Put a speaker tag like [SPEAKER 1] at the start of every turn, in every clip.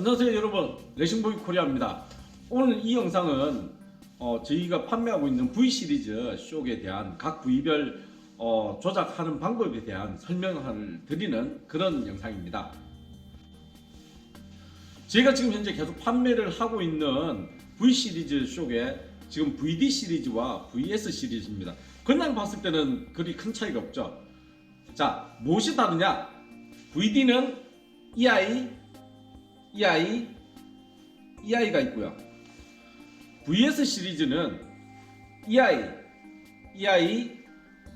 [SPEAKER 1] 안녕하세요 여러분. 레싱보이 코리아입니다. 오늘 이 영상은 어, 저희가 판매하고 있는 V 시리즈 쇼에 대한 각 부위별 어, 조작하는 방법에 대한 설명을 드리는 그런 영상입니다. 저희가 지금 현재 계속 판매를 하고 있는 V 시리즈 쇼에 지금 VD 시리즈와 VS 시리즈입니다. 그냥 봤을 때는 그리 큰 차이가 없죠. 자 무엇이 다르냐? VD는 EI EI, EI가 있고요. VS 시리즈는 EI, EI,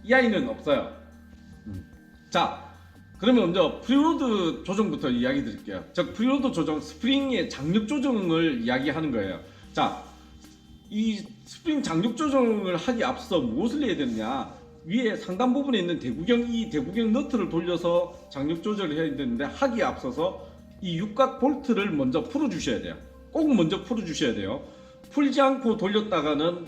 [SPEAKER 1] EI는 없어요. 음. 자, 그러면 먼저 프리로드 조정부터 이야기 드릴게요. 즉 프리로드 조정, 스프링의 장력 조정을 이야기하는 거예요. 자, 이 스프링 장력 조정을 하기 앞서 무엇을 해야 되느냐? 위에 상단 부분에 있는 대구경 이 대구경 너트를 돌려서 장력 조절을 해야 되는데 하기에 앞서서 이 육각 볼트를 먼저 풀어 주셔야 돼요. 꼭 먼저 풀어 주셔야 돼요. 풀지 않고 돌렸다가는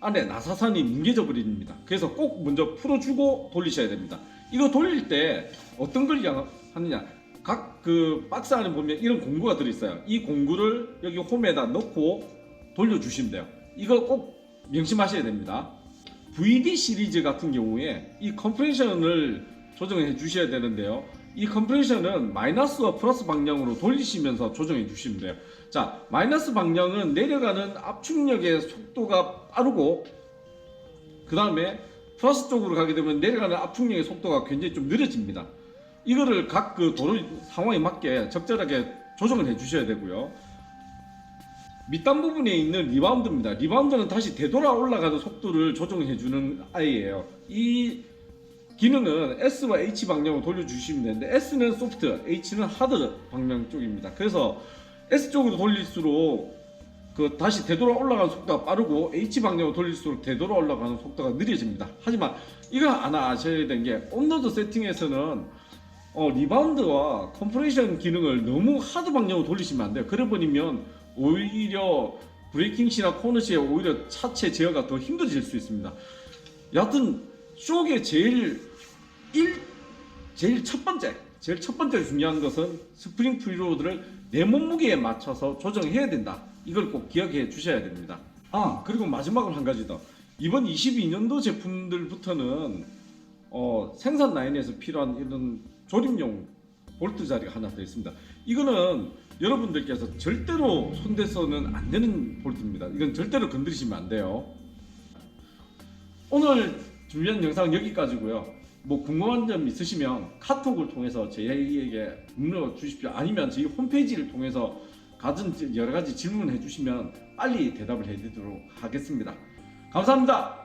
[SPEAKER 1] 안에 나사산이 뭉개져 버립니다. 그래서 꼭 먼저 풀어 주고 돌리셔야 됩니다. 이거 돌릴 때 어떤 걸 양- 하느냐? 각 그 박스 안에 보면 이런 공구가 들어 있어요. 이 공구를 여기 홈에다 넣고 돌려 주시면 돼요. 이거 꼭 명심하셔야 됩니다. VD 시리즈 같은 경우에 이 컴프레션을 조정해 주셔야 되는데요. 이 컴프레션은 마이너스와 플러스 방향으로 돌리시면서 조정해 주시면 돼요. 자, 마이너스 방향은 내려가는 압축력의 속도가 빠르고 그 다음에 플러스 쪽으로 가게 되면 내려가는 압축력의 속도가 굉장히 좀 느려집니다. 이거를 각 그 도로 상황에 맞게 적절하게 조정을 해 주셔야 되고요. 밑단 부분에 있는 리바운드입니다. 리바운드는 다시 되돌아 올라가는 속도를 조정해 주는 아이예요. 이 기능은 S와 H 방향으로 돌려주시면 되는데 S는 소프트, H는 하드 방향 쪽입니다. 그래서 S 쪽으로 돌릴수록 그 다시 되돌아 올라가는 속도가 빠르고 H 방향으로 돌릴수록 되돌아 올라가는 속도가 느려집니다. 하지만 이거 하나 아셔야 되는 게 온로드 세팅에서는 어, 리바운드와 컴프레션 기능을 너무 하드 방향으로 돌리시면 안 돼요. 그래 버리면 오히려 브레이킹 시나 코너 시에 오히려 차체 제어가 더 힘들어질 수 있습니다. 여하튼 쇼의 제일 일 제일 첫 번째 제일 첫 번째 중요한 것은 스프링 프리로드를 내 몸무게에 맞춰서 조정해야 된다. 이걸 꼭 기억해 주셔야 됩니다. 아 그리고 마지막으로 한 가지 더 이번 22년도 제품들부터는 어, 생산 라인에서 필요한 이런 조립용 볼트 자리가 하나 더 있습니다. 이거는 여러분들께서 절대로 손대서는 안 되는 볼트입니다. 이건 절대로 건드리시면 안 돼요. 오늘 준비한 영상 여기까지고요. 뭐 궁금한 점 있으시면 카톡을 통해서 저희에게 물어 주십시오. 아니면 저희 홈페이지를 통해서 가진 여러 가지 질문해 주시면 빨리 대답을 해드리도록 하겠습니다. 감사합니다.